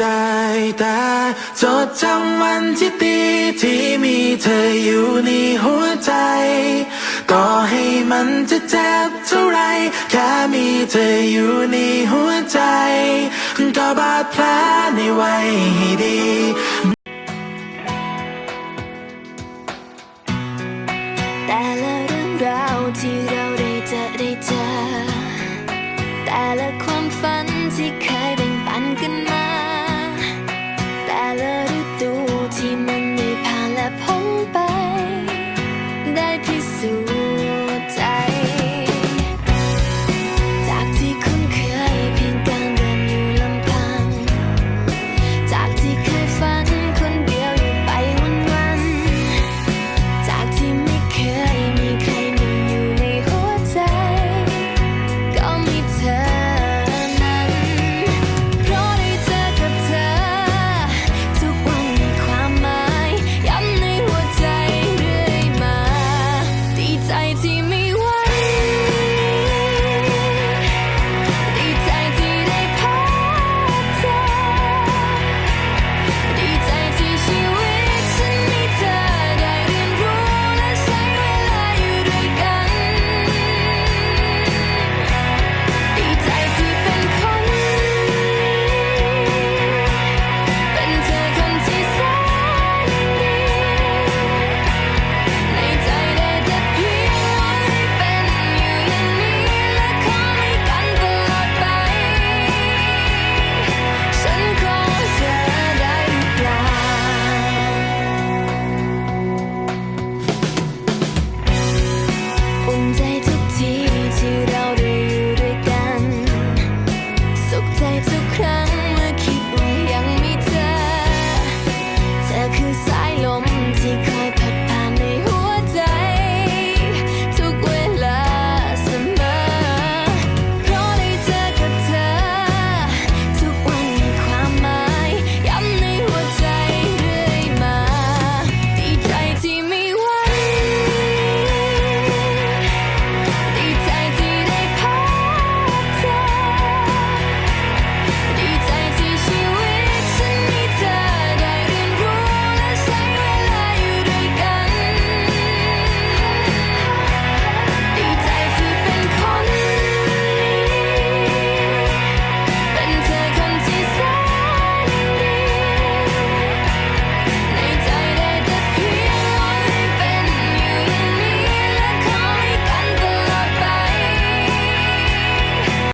ได้แต่จดจำวันที่ดีที่มีเธออยู่ในหัวใจต่อให้มันจะเจ็บเท่าไร แค่มีเธออยู่ในหัวใจ ก็บาดแผลในไว้ให้ดีแต่ละเรื่องราวที่เรา that